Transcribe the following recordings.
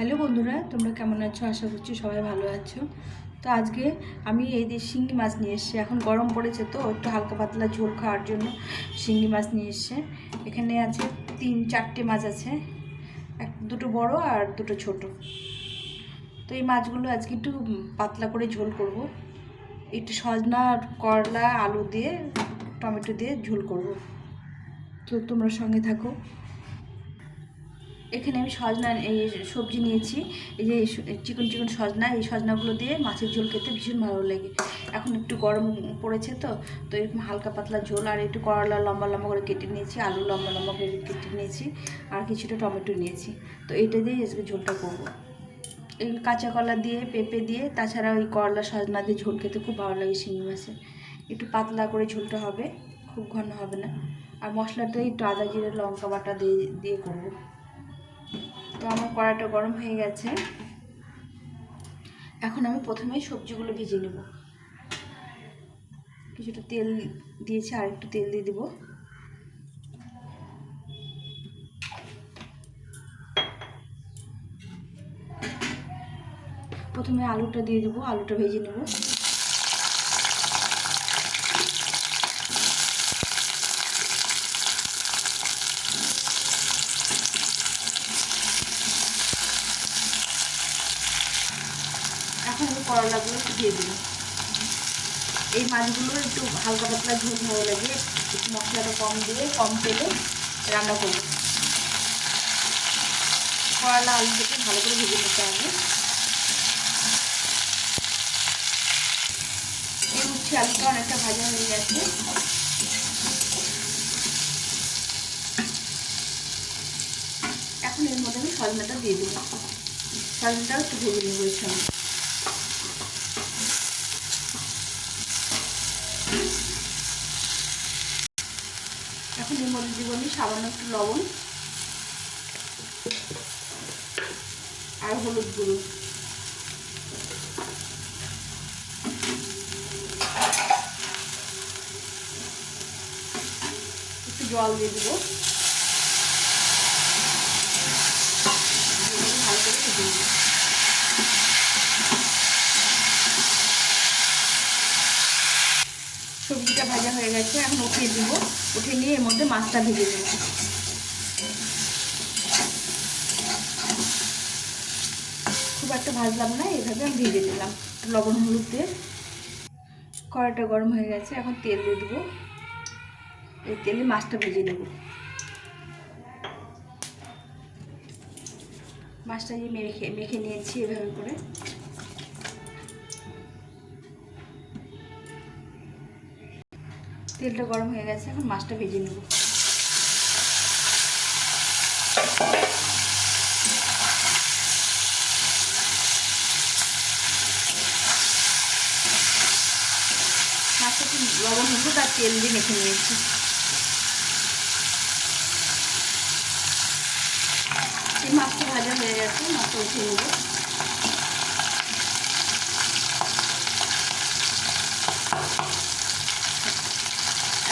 Hello বন্ধুরা, তোমরা কেমন আছো? আশা করছি সবাই ভালো আছো। তো আজকে আমি এই যে শিঙ্গি মাছ নিয়ে এসেছি। এখন গরম পড়েছে তো, একটু হালকা পাতলা ঝোল খাওয়ার জন্য শিঙ্গি মাছ নিয়ে এসছে। এখানে আছে তিন, চারটে মাছ আছে। এক, দুটো বড় আর দুটো ছোট। তো এই মাছগুলো আজকে একটু পাতলা করে ঝোল করব। একটু সজনা করলা, আলু দিয়ে, টমেটো দিয়ে ঝোল করব। তো তোমরা সঙ্গে থাকো। এখানে আমি সজনা এই সবজি নিয়েছি। এই যে চিকন চিকন সজনা, এই সজনাগুলো দিয়ে মাছের ঝোল খেতে ভীষণ ভালো লাগে। এখন একটু গরম পড়েছে তো তো এরকম হালকা পাতলা ঝোল আর একটু করলা লম্বা লম্বা করে কেটে নিয়েছি, আলু লম্বা লম্বা করে কেটে নিয়েছি আর কিছুটা টমেটো নিয়েছি। তো এটা দিয়ে আজকে ঝোলটা করব। এই কাঁচা কলা দিয়ে, পেঁপে দিয়ে, তাছাড়া ওই করলা সজনা দিয়ে ঝোল খেতে খুব ভালো লাগে শিঙি মাছে। একটু পাতলা করে ঝোলটা হবে, খুব ঘন হবে না। আর মশলাটা একটু আদা জিরে, লঙ্কা বাটা দিয়ে দিয়ে করব। তো আমার কড়াটা গরম হয়ে গেছে। এখন আমি প্রথমে সবজিগুলো ভেজে নেব। কিছুটা তেল দিয়েছি, আর একটু তেল দিয়ে দেবো। প্রথমে আলুটা দিয়ে দেবো, আলুটা ভেজে নেব এখন আমি করলাগুলো দিয়ে দেবো। এই মাছগুলো একটু হালকা পাতলা ঝোল ভালো লাগে একটু মশলাটা কম দিয়ে কম তেলে রান্না করব। করলা আলু থেকে ভালো করে ভেজে নিতে হবে। এই উচ্ছে আলুটা অনেকটা ভাজা হয়ে গেছে। এখন এর মধ্যে আমি সজনাটা দিয়ে দেবো। সজনাটাও একটু ভেজে নেব এর সঙ্গে। এখন এর মধ্যে দিব আমি, সামান্য একটু লবণ আর হলুদ গুঁড়ো। একটু জল দিয়ে দেবো ভালো করে ভেজে নেব সবজিটা ভাজা হয়ে গেছে এখন উঠিয়ে দিব। উঠিয়ে নিয়ে এর মধ্যে মাছটা ভেজে দেব খুব একটা ভাজলাম না, এভাবে আমি ভেজে নিলাম। লবণ, হলুদ দিয়ে। কড়াটা গরম হয়ে গেছে, এখন তেল দিয়ে দেবো। এই তেলে মাছটা ভেজে নেব। মাছটা যে মেখে মেখে নিয়েছি এভাবে করে। তেলটা গরম হয়ে গেছে, এখন মাছটা ভেজে নেব। মাছটা একটু লবণ হলুদ আর তেল দিয়ে মেখে নিয়েছি। এই মাছটা ভাজা হয়ে গেছে, মাছটা উঠিয়ে নেব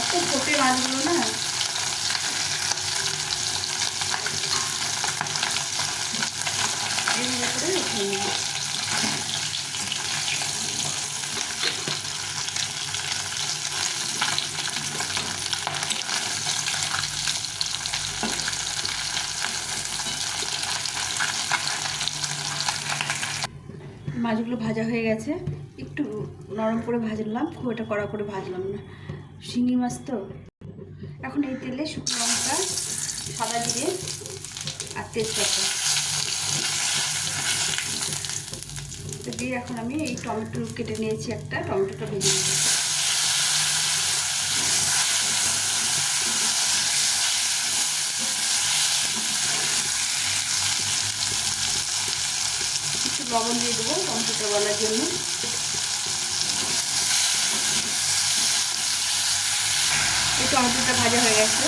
এত ফোটে মাছগুলো না? মাছগুলো ভাজা হয়ে গেছে। একটু নরম করে ভাজলাম, খুব একটা কড়া করে ভাজলাম না। শিঙি মাছ তো। এখন এই তেলে শুকনো লঙ্কা, সাদা জিরে আর তেজপাতা। দিয়ে এখন আমি এই টমেটো কেটে নিয়েছি একটা, টমেটোটা ভেজে একটু লবণ দিয়ে দেবো টমেটোটা বলার জন্য। টমেটোটা ভাজা হয়ে গেছে।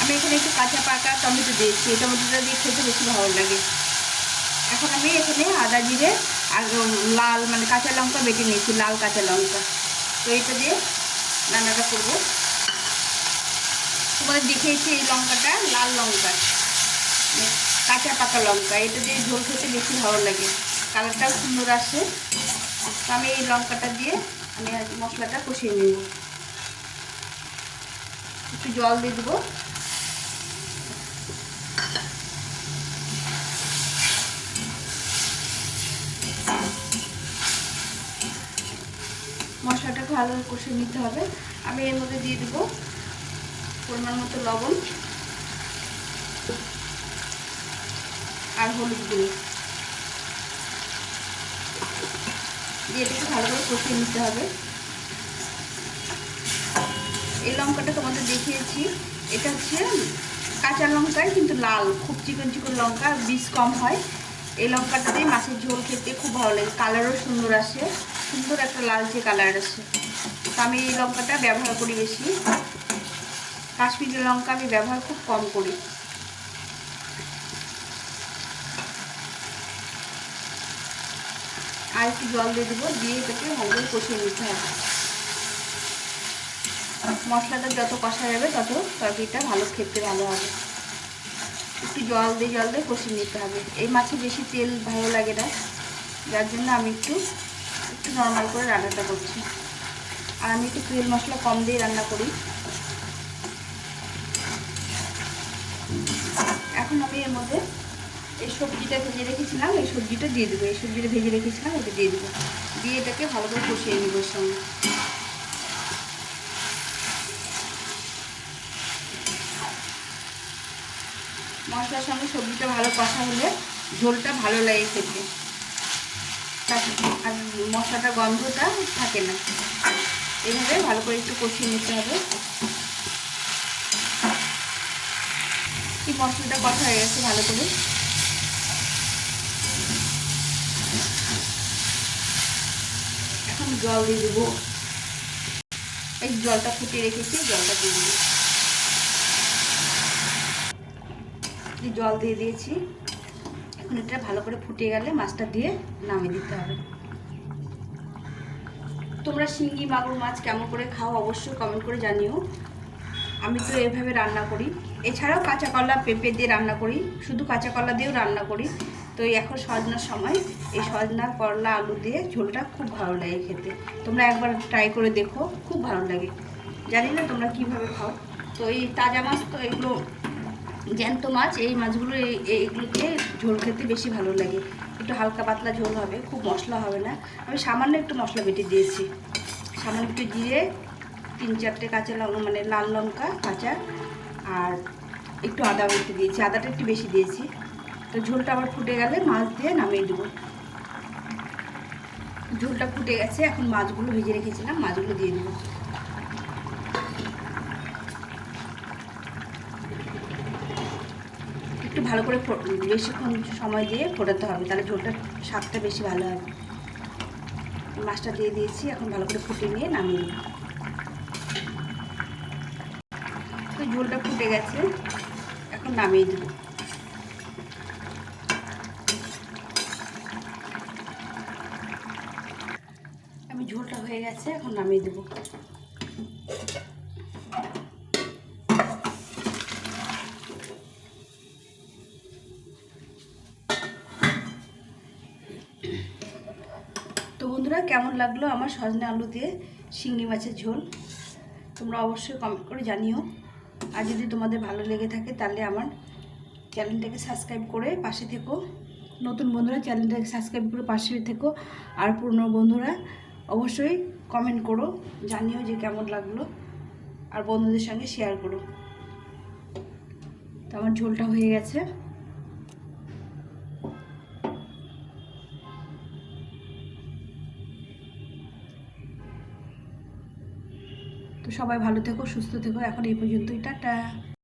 আমি এখানে একটু কাঁচা পাকা টমেটো দিয়েছি। এই টমেটোটা দিয়ে খেতে বেশি ভালো লাগে। এখন আমি এখানে আদা জিরে আর লাল মানে কাঁচা লঙ্কা বেটে নিয়েছি, লাল কাঁচা লঙ্কা। তো এটা দিয়ে রান্নাটা করব। তোমাদের দেখিয়েছি এই লঙ্কাটা, লাল লঙ্কা। মানে কাঁচা পাকা লঙ্কা। এটা দিয়ে ঝোল খেতে বেশি ভালো লাগে। কালারটাও সুন্দর আসে। তো আমি এই লঙ্কাটা দিয়ে আমি মশলাটা কষিয়ে নেব। একটু জল দিয়ে দেবো। মশলাটা ভালো কষিয়ে নিতে হবে। আমি এর মধ্যে দিয়ে দেবো পরিমাণ মতো লবণ আর হলুদ গুঁড়ো। দিয়ে এটাকে ভালো করে কষিয়ে নিতে হবে। এই লঙ্কাটা তোমাদের দেখিয়েছি। এটা হচ্ছে কাঁচা লঙ্কায় কিন্তু লাল, খুব চিকন চিকন লঙ্কা, বীজ কম হয়। এই লঙ্কাটা দিয়ে মাছের ঝোল খেতে খুব ভালো লাগে, কালারও সুন্দর আসে, সুন্দর একটা লালচে কালার আসে। তো আমি এই লঙ্কাটা ব্যবহার করি বেশি। কাশ্মীরি লঙ্কা আমি ব্যবহার খুব কম করি। আর একটু জল দিয়ে দেবো, দিয়ে এটাকে ভালো কষিয়ে নিতে হবে। মশলাটা যত কষা যাবে, তত তরকারিটা ভালো, খেতে ভালো হবে। একটু জল দিয়ে জল দিয়ে কষিয়ে নিতে হবে। এই মাছে বেশি তেল ভালো লাগে না। যার জন্য আমি একটু একটু নর্মাল করে রান্নাটা করছি। আর আমি একটু তেল মশলা কম দিয়ে রান্না করি। এখন আমি এর মধ্যে এই সবজিটা ভেজে রেখেছিলাম। এই সবজিটা দিয়ে দেবো। এই সবজিটা ভেজে রেখেছিলাম, এটা দিয়ে দেবো। দিয়ে এটাকে ভালো করে কষিয়ে নিব সঙ্গে। মশলার সঙ্গে সবজিটা ভালো কষা হলে ঝোলটা ভালো লাগে খেতে। আর মশলাটা, গন্ধটা থাকে না। এইভাবে ভালো করে একটু কষিয়ে নিতে হবে। এই মশলাটা কষা হয়ে গেছে ভালো করে। এখন জল দিয়ে দেবো। এই জলটা ফুটিয়ে রেখেছি, জলটা দিয়ে দিই এই জল দিয়ে দিয়েছি। এখন এটা ভালো করে ফুটিয়ে গেলে মাছটা দিয়ে নামিয়ে দিতে হবে। তোমরা শিঙ্গি মাগুর মাছ কেমন করে খাও অবশ্যই কমেন্ট করে জানিও। আমি তো এভাবে রান্না করি। এছাড়াও কাঁচা কলা পেঁপে দিয়ে রান্না করি। শুধু কাঁচা কলা দিয়েও রান্না করি। তো এখন সজনার সময় এই সজনা, করলা, আলু দিয়ে ঝোলটা খুব ভালো লাগে খেতে। তোমরা একবার ট্রাই করে দেখো, খুব ভালো লাগে। জানি না তোমরা কীভাবে খাও। তো এই তাজা মাছ তো এগুলো জ্যান্ত মাছ, এই মাছগুলো এই- এইগুলোকে ঝোল খেতে বেশি ভালো লাগে। একটু হালকা পাতলা ঝোল হবে, খুব মশলা হবে না। আমি সামান্য একটু মশলা বেটে দিয়েছি। সামান্য একটু জিরে, তিন চারটে কাঁচা লঙ্কা মানে লাল লঙ্কা, কাঁচা, আর একটু আদা বেটে দিয়েছি। আদাটা একটু বেশি দিয়েছি। তো ঝোলটা আবার ফুটে গেলে মাছ দিয়ে নামিয়ে দেবো। ঝোলটা ফুটে গেছে, এখন মাছগুলো ভেজে রেখেছিলাম, মাছগুলো দিয়ে দেবো। ভালো করে বেশিক্ষণ সময় দিয়ে ফোটাতে হবে, তাহলে ঝোলটা স্বাদটা বেশি ভালো হবে। মাছটা দিয়ে দিয়েছি, এখন ভালো করে ফুটিয়ে নিয়ে নামিয়ে নেব। তো ঝোলটা ফুটে গেছে, এখন নামিয়ে দেব। আমি ঝোলটা হয়ে গেছে, এখন নামিয়ে দেবো তো বন্ধুরা কেমন লাগল আমার সজনে আলু দিয়ে শিঙি মাছের ঝোল। তোমরা অবশ্যই কমেন্ট করে জানিও। আর যদি তোমাদের ভালো লেগে থাকে তাহলে আমার চ্যানেলটাকে সাবস্ক্রাইব করে পাশে থেকো। নতুন বন্ধুরা চ্যানেলটাকে সাবস্ক্রাইব করে পাশে থেকো। আর পুরনো বন্ধুরা অবশ্যই কমেন্ট করো, জানিও যে কেমন লাগল। আর বন্ধুদের সঙ্গে শেয়ার করো। তো আমার ঝোলটা হয়ে গেছে। সবাই ভালো থেকো সুস্থ থেকো। এখন এই পর্যন্তই টাটা।